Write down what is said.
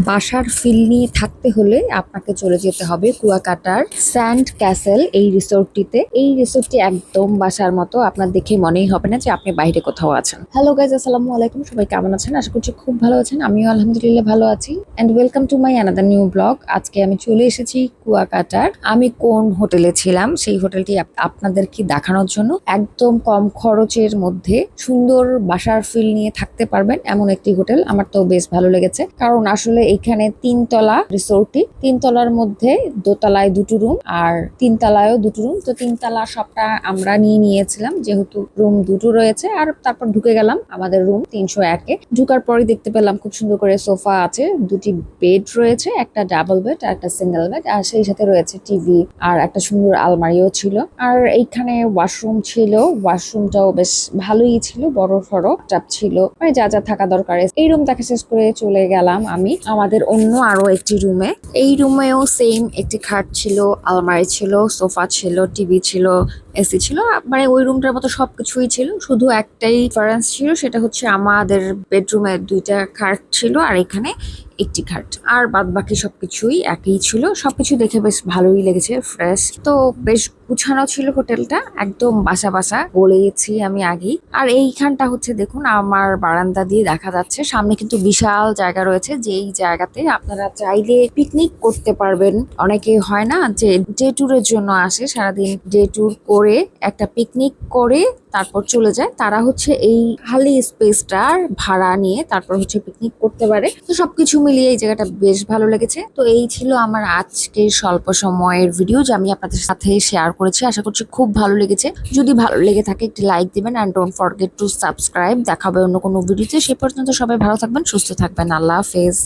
বাসার ফিল নিয়ে থাকতে হলে আপনাকে চলে যেতে হবে কুয়াকাটার স্যান্ড ক্যাসেল এই রিসোর্টটিতে। এই রিসোর্টটি একদম বাসার মতো, আপনার দেখে মনেই হবে না যে আপনি বাইরে কোথাও আছেন। হ্যালো গাইজ আসসালামু আলাইকুম, সবাই কেমন আছেন? আশা করছি খুব ভালো আছেন, আমিও আলহামদুলিল্লাহ ভালো আছি। And welcome to my another new blog আজকে আমি চলে এসেছি কুয়াকাটার। আমি কোন হোটেলে ছিলাম, সেই হোটেলটি আপ- আপনাদেরকে দেখানোর জন্য। একদম কম খরচের মধ্যে সুন্দর বাসার ফিল নিয়ে থাকতে পারবেন এমন একটি হোটেল। আমার তো বেশ ভালো লেগেছে। কারণ আসলে এখানে তিনতলা রিসোর্টটি। তিনতলার মধ্যে দোতলায় দুটো রুম আর তিনতলায়ও দুটো রুম। তো তিনতলা সবটা আমরা নিয়ে নিয়েছিলাম, যেহেতু রুম দুটো রয়েছে। আর তারপর ঢুকে গেলাম আমাদের রুম তিনশো একে। ঢুকার পরে দেখতে পেলাম খুব সুন্দর করে সোফা আছে, দুটি বেড রয়েছে, একটা ডাবল বেড আর একটা সিঙ্গেল বেড। আর সেই সাথে রয়েছে টিভি আর একটা সুন্দর আলমারিও ছিল। আর এইখানে ওয়াশরুম ছিল, ওয়াশরুমটাও বেশ ভালোই ছিল, বড় সড়ো। টাপ ছিল মানে যা যা থাকা দরকার। এই রুম দেখা শেষ করে চলে গেলাম আমি। আমাদের অন্য আরও একটি রুমে। এই রুমেও সেম একটি খাট ছিল, আলমারি ছিল, সোফা ছিল, টিভি ছিল এসি ছিল। মানে ওই রুমটার মতো সবকিছুই ছিল। শুধু একটাই ডিফারেন্স ছিল, সেটা হচ্ছে আমাদের বেডরুমে দুইটা খাট ছিল আর এখানে একটি খাট। আর বাদ বাকি সবকিছুই একই ছিল। সবকিছু দেখে বেশ ভালোই লেগেছে ফ্রেশ তো বেশ গুছানো ছিল হোটেলটা, একদম বাসা বাসা বলেছি আমি আগেই। আর এইখানটা হচ্ছে দেখুন, আমার বারান্দা দিয়ে দেখা যাচ্ছে। সামনে কিন্তু বিশাল জায়গা রয়েছে, যেই জায়গাতে আপনারা চাইলে পিকনিক করতে পারবেন। অনেকে হয় না যে ডে ট্যুরের জন্য আসে, সারাদিন ডে ট্যুর একটা পিকনিক করে তারপর চলে যায়। তারা হচ্ছে এই খালি স্পেসটার ভাড়া নিয়ে তারপর হচ্ছে পিকনিক করতে পারে। তো সবকিছু মিলিয়ে এই জায়গাটা বেশ ভালো লেগেছে। তো এই ছিল আমার আজকের স্বল্প সময়ের ভিডিও যা আমি আপনাদের সাথে শেয়ার করেছি। আশা করছি খুব ভালো লেগেছে। যদি ভালো লেগে থাকে একটি লাইক দিবেন and don't forget to subscribe দেখাবে অন্য কোনো ভিডিওতে সে পর্যন্ত সবাই ভালো থাকবেন, সুস্থ থাকবেন। আল্লাহ হাফেজ।